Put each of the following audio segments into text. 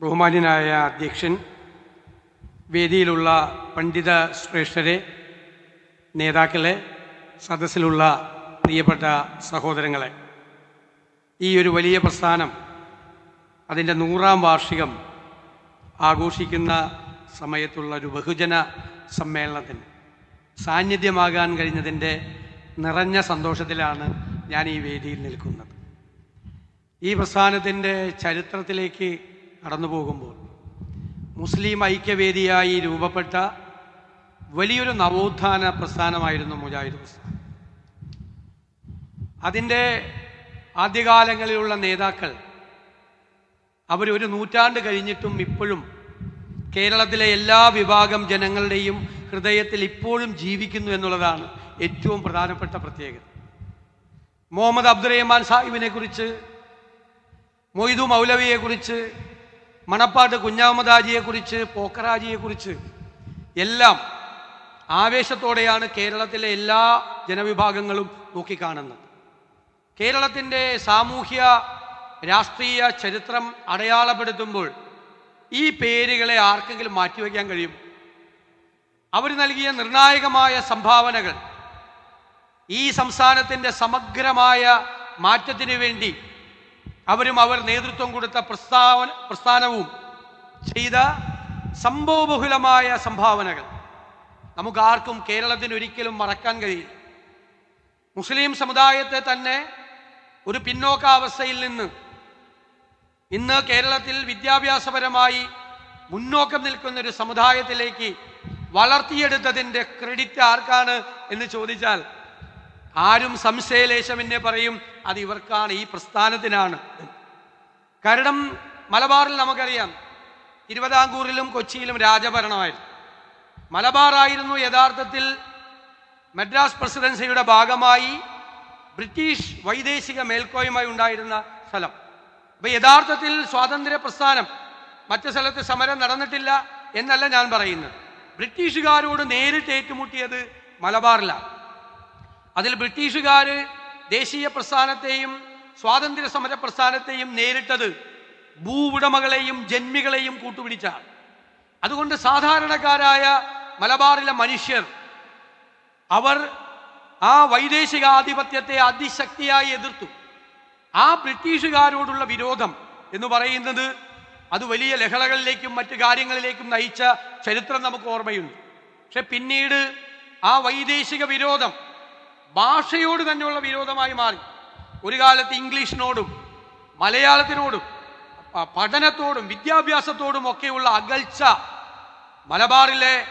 ബഹുമാന്യനായ അധ്യക്ഷൻ വേദിയിലുള്ള പണ്ഡിത ശ്രേഷ്ഠരെ നേതാക്കളെ സദസ്സിലുള്ള പ്രിയപ്പെട്ട സഹോദരങ്ങളെ ഈ ഒരു വലിയ പ്രസ്ഥാനം അതിന്റെ നൂറാം വാർഷികം ആഘോഷിക്കുന്ന സമയത്തുള്ള ഒരു ബഹുജന സമ്മേളനത്തിന് സാന്നിധ്യമാകാൻ കഴിഞ്ഞതിന്റെ നിറഞ്ഞ സന്തോഷത്തിലാണ് ഞാൻ ഈ വേദിയിൽ നിൽക്കുന്നത്. ഈ പ്രസ്ഥാനത്തിന്റെ ചരിത്രത്തിലേക്ക് കടന്നു പോകുമ്പോൾ മുസ്ലിം ഐക്യവേദിയായി രൂപപ്പെട്ട വലിയൊരു നവോത്ഥാന പ്രസ്ഥാനമായിരുന്നു മുജാഹിദ് പ്രസ്ഥാനം അതിന്റെ ആദ്യകാലങ്ങളിലുള്ള നേതാക്കൾ അവർ ഒരു നൂറ്റാണ്ട് കഴിഞ്ഞിട്ടും ഇപ്പോഴും കേരളത്തിലെ എല്ലാ വിഭാഗം ജനങ്ങളുടെയും ഹൃദയത്തിൽ ഇപ്പോഴും ജീവിക്കുന്നു എന്നുള്ളതാണ് ഏറ്റവും പ്രധാനപ്പെട്ട പ്രത്യേകത. മുഹമ്മദ് അബ്ദുറഹ്മാൻ സാഹിബിനെ കുറിച്ച് മൊയ്തു മൗലവിയെക്കുറിച്ച് മണപ്പാട്ട് കുഞ്ഞാമദാജിയെക്കുറിച്ച് പോക്കറാജിയെക്കുറിച്ച് എല്ലാം ആവേശത്തോടെയാണ് കേരളത്തിലെ എല്ലാ ജനവിഭാഗങ്ങളും നോക്കിക്കാണുന്നത്. കേരളത്തിന്റെ സാമൂഹ്യ രാഷ്ട്രീയ ചരിത്രം അടയാളപ്പെടുത്തുമ്പോൾ ഈ പേരുകളെ ആർക്കെങ്കിലും മാറ്റിവെക്കാൻ കഴിയും? അവർ നൽകിയ നിർണായകമായ സംഭാവനകൾ ഈ സംസ്ഥാനത്തിന്റെ സമഗ്രമായ മാറ്റത്തിനു വേണ്ടി അവരും അവർ നേതൃത്വം കൊടുത്ത പ്രസ്താവന പ്രസ്ഥാനവും ചെയ്ത സംഭവബഹുലമായ സംഭാവനകൾ. നമുക്ക് ആർക്കും കേരളത്തിന് ഒരിക്കലും മറക്കാൻ കഴിയില്ല. മുസ്ലിം സമുദായത്തെ തന്നെ ഒരു പിന്നോക്കാവസ്ഥയിൽ നിന്ന് ഇന്ന് കേരളത്തിൽ വിദ്യാഭ്യാസപരമായി മുന്നോക്കം നിൽക്കുന്ന ഒരു സമുദായത്തിലേക്ക് വളർത്തിയെടുത്തതിന്റെ ക്രെഡിറ്റ് ആർക്കാണ് എന്ന് ചോദിച്ചാൽ ആരും സംശയലേശം എന്നെ പറയും അത് ഇവർക്കാണ് ഈ പ്രസ്ഥാനത്തിനാണ്. കാരണം മലബാറിൽ നമുക്കറിയാം. തിരുവിതാംകൂറിലും കൊച്ചിയിലും രാജഭരണമായിരുന്നു. മലബാറായിരുന്നു യഥാർത്ഥത്തിൽ മദ്രാസ് പ്രസിഡൻസിയുടെ ഭാഗമായി ബ്രിട്ടീഷ് വൈദേശിക മേൽക്കോയ്മ ഉണ്ടായിരുന്ന സ്ഥലം. അപ്പൊ യഥാർത്ഥത്തിൽ സ്വാതന്ത്ര്യ പ്രസ്ഥാനം മറ്റു സ്ഥലത്ത് സമരം നടന്നിട്ടില്ല എന്നല്ല ഞാൻ പറയുന്നത്. ബ്രിട്ടീഷുകാരോട് നേരിട്ട് ഏറ്റുമുട്ടിയത് മലബാറിലാണ്. അതിൽ ബ്രിട്ടീഷുകാർ ദേശീയ പ്രസ്ഥാനത്തെയും സ്വാതന്ത്ര്യ സമര പ്രസ്ഥാനത്തെയും നേരിട്ടത് ഭൂവുടമകളെയും ജന്മികളെയും കൂട്ടുപിടിച്ചാണ്. അതുകൊണ്ട് സാധാരണക്കാരായ മലബാറിലെ മനുഷ്യർ അവർ ആ വൈദേശികാധിപത്യത്തെ അതിശക്തിയായി എതിർത്തു. ആ ബ്രിട്ടീഷുകാരോടുള്ള വിരോധം എന്ന് പറയുന്നത് അത് വലിയ ലഹളകളിലേക്കും മറ്റു കാര്യങ്ങളിലേക്കും നയിച്ച ചരിത്രം നമുക്ക് ഓർമ്മയുണ്ട്. പക്ഷെ പിന്നീട് ആ വൈദേശിക വിരോധം ഭാഷയോട് തന്നെയുള്ള വിരോധമായി മാറി. ഒരു കാലത്ത് ഇംഗ്ലീഷിനോടും മലയാളത്തിനോടും പഠനത്തോടും വിദ്യാഭ്യാസത്തോടും ഒക്കെയുള്ള അകൽച്ച മലബാറിലെ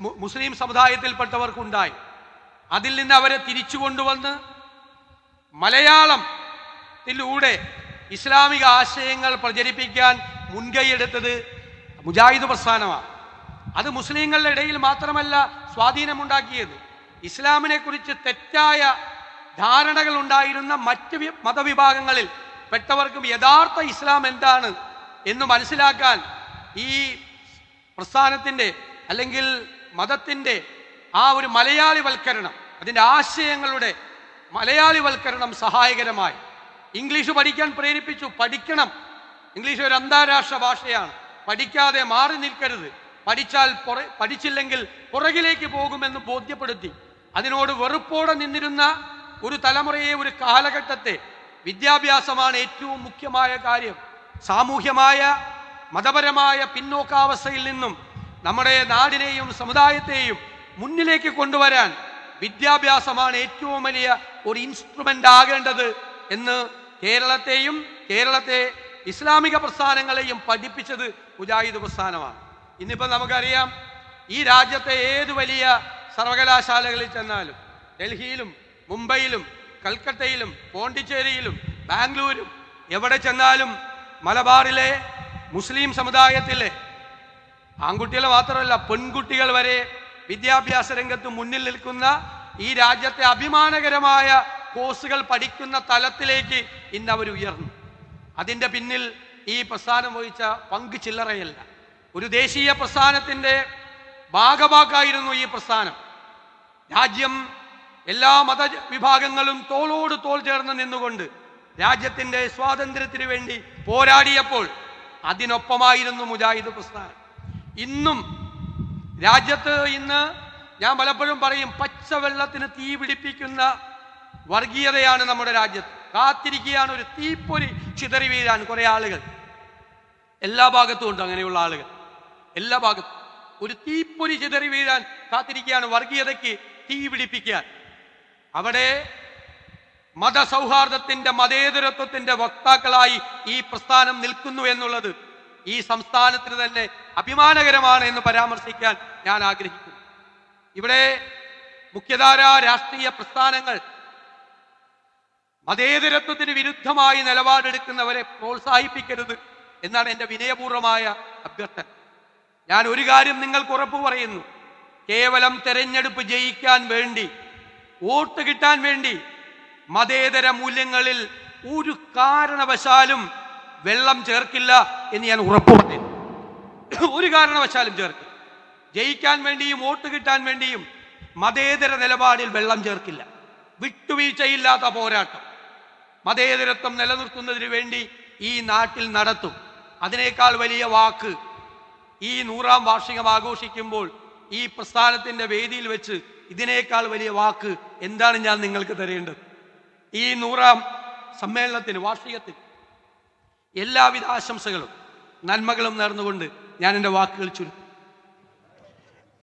മുസ്ലിം സമുദായത്തിൽപ്പെട്ടവർക്കുണ്ടായി. അതിൽ നിന്ന് അവരെ തിരിച്ചു കൊണ്ടുവന്ന് മലയാളത്തിലൂടെ ഇസ്ലാമിക ആശയങ്ങൾ പ്രചരിപ്പിക്കാൻ മുൻകൈയെടുത്തത് മുജാഹിദ് പ്രസ്ഥാനമാണ്. അത് മുസ്ലിങ്ങളുടെ ഇടയിൽ മാത്രമല്ല സ്വാധീനമുണ്ടാക്കിയത്. ഇസ്ലാമിനെ കുറിച്ച് തെറ്റായ ധാരണകൾ ഉണ്ടായിരുന്ന മറ്റ് മതവിഭാഗങ്ങളിൽ പെട്ടവർക്കും യഥാർത്ഥ ഇസ്ലാം എന്താണ് എന്ന് മനസ്സിലാക്കാൻ ഈ പ്രസ്ഥാനത്തിന്റെ അല്ലെങ്കിൽ മതത്തിന്റെ ആ ഒരു മലയാളിവൽക്കരണം അതിന്റെ ആശയങ്ങളുടെ മലയാളിവൽക്കരണം സഹായകരമായി. ഇംഗ്ലീഷ് പഠിക്കാൻ പ്രേരിപ്പിച്ചു പഠിക്കണം. ഇംഗ്ലീഷ് ഒരു അന്താരാഷ്ട്ര ഭാഷയാണ്. പഠിക്കാതെ മാറി നിൽക്കരുത്. പഠിച്ചാൽ പഠിച്ചില്ലെങ്കിൽ പുറകിലേക്ക് പോകുമെന്ന് ബോധ്യപ്പെടുത്തി. അതിനോട് വെറുപ്പോടെ നിന്നിരുന്ന ഒരു തലമുറയെ ഒരു കാലഘട്ടത്തെ വിദ്യാഭ്യാസമാണ് ഏറ്റവും മുഖ്യമായ കാര്യം. സാമൂഹ്യമായ മതപരമായ പിന്നോക്കാവസ്ഥയിൽ നിന്നും നമ്മുടെ നാടിനെയും സമുദായത്തെയും മുന്നിലേക്ക് കൊണ്ടുവരാൻ വിദ്യാഭ്യാസമാണ് ഏറ്റവും വലിയ ഒരു ഇൻസ്ട്രുമെന്റ് ആകേണ്ടത് എന്ന് കേരളത്തെയും കേരളത്തെ ഇസ്ലാമിക പ്രസ്ഥാനങ്ങളെയും പഠിപ്പിച്ചത് മുജാഹിദ് പ്രസ്ഥാനമാണ്. ഇന്നിപ്പോൾ നമുക്കറിയാം ഈ രാജ്യത്തെ ഏത് വലിയ സർവകലാശാലകളിൽ ചെന്നാലും ഡൽഹിയിലും മുംബൈയിലും കൽക്കട്ടയിലും പോണ്ടിച്ചേരിയിലും ബാംഗ്ലൂരും എവിടെ ചെന്നാലും മലബാറിലെ മുസ്ലിം സമുദായത്തിലെ ആൺകുട്ടികൾ മാത്രമല്ല പെൺകുട്ടികൾ വരെ വിദ്യാഭ്യാസ രംഗത്ത് മുന്നിൽ നിൽക്കുന്ന ഈ രാജ്യത്തെ അഭിമാനകരമായ കോഴ്സുകൾ പഠിക്കുന്ന തലത്തിലേക്ക് ഇന്ന് അവർ ഉയർന്നു. അതിന്റെ പിന്നിൽ ഈ പ്രസ്ഥാനം വഹിച്ച പങ്ക് ചില്ലറയല്ല. ഒരു ദേശീയ പ്രസ്ഥാനത്തിന്റെ ഭാഗഭാക്കായിരുന്നു ഈ പ്രസ്ഥാനം. രാജ്യം എല്ലാ മത വിഭാഗങ്ങളും തോളോട് തോൾ ചേർന്ന് നിന്നുകൊണ്ട് രാജ്യത്തിന്റെ സ്വാതന്ത്ര്യത്തിന് വേണ്ടി പോരാടിയപ്പോൾ അതിനൊപ്പമായിരുന്നു മുജാഹിദ് പ്രസ്ഥാനം. ഇന്നും രാജ്യത്ത് ഇന്ന് ഞാൻ പലപ്പോഴും പറയും പച്ചവെള്ളത്തിന് തീ പിടിപ്പിക്കുന്ന വർഗീയതയാണ് നമ്മുടെ രാജ്യത്ത്. കാത്തിരിക്കുകയാണ് ഒരു തീപ്പൊരി ചിതറി വീഴാൻ കുറെ ആളുകൾ. എല്ലാ ഭാഗത്തും ഉണ്ട് അങ്ങനെയുള്ള ആളുകൾ. എല്ലാ ഭാഗത്തും. ഒരു തീപ്പൊരി ചിതറി വീഴാൻ കാത്തിരിക്കുകയാണ് വർഗീയതയ്ക്ക് തീ പിടിപ്പിക്കാൻ. അവിടെ മതസൗഹാർദ്ദത്തിന്റെ മതേതരത്വത്തിന്റെ വക്താക്കളായി ഈ പ്രസ്ഥാനം നിൽക്കുന്നു എന്നുള്ളത് ഈ സംസ്ഥാനത്തിന് തന്നെ അഭിമാനകരമാണ് എന്ന് പരാമർശിക്കാൻ ഞാൻ ആഗ്രഹിക്കുന്നു. ഇവിടെ മുഖ്യധാര രാഷ്ട്രീയ പ്രസ്ഥാനങ്ങൾ മതേതരത്വത്തിന് വിരുദ്ധമായി നിലപാടെടുക്കുന്നവരെ പ്രോത്സാഹിപ്പിക്കരുത് എന്നാണ് എന്റെ വിനയപൂർവമായ അഭ്യർത്ഥന. ഞാൻ ഒരു കാര്യം നിങ്ങൾക്ക് ഉറപ്പ് പറയുന്നു. കേവലം തെരഞ്ഞെടുപ്പ് ജയിക്കാൻ വേണ്ടി വോട്ട് കിട്ടാൻ വേണ്ടി മതേതര മൂല്യങ്ങളിൽ ഒരു കാരണവശാലും വെള്ളം ചേർക്കില്ല എന്ന് ഞാൻ ഉറപ്പ് പറയുന്നു. ഒരു കാരണവശാലും ചേർക്കില്ല. ജയിക്കാൻ വേണ്ടിയും വോട്ട് കിട്ടാൻ വേണ്ടിയും മതേതര നിലപാടിൽ വെള്ളം ചേർക്കില്ല. വിട്ടുവീഴ്ചയില്ലാത്ത പോരാട്ടം. മതേതരത്വം നിലനിർത്തുന്നതിന് വേണ്ടി ഈ നാട്ടിൽ നടത്തും. അതിനേക്കാൾ വലിയ വാക്ക് ഈ നൂറാം വാർഷികം ആഘോഷിക്കുമ്പോൾ ഈ പ്രസ്ഥാനത്തിന്റെ വേദിയിൽ വെച്ച് ഇതിനേക്കാൾ വലിയ വാക്ക് എന്താണ് ഞാൻ നിങ്ങൾക്ക് തരേണ്ടത്? ഈ നൂറാം സമ്മേളനത്തിന് വാർഷികത്തിൽ എല്ലാവിധ ആശംസകളും നന്മകളും നേർന്നുകൊണ്ട് ഞാൻ എന്റെ വാക്കുകൾ ചുരുക്കും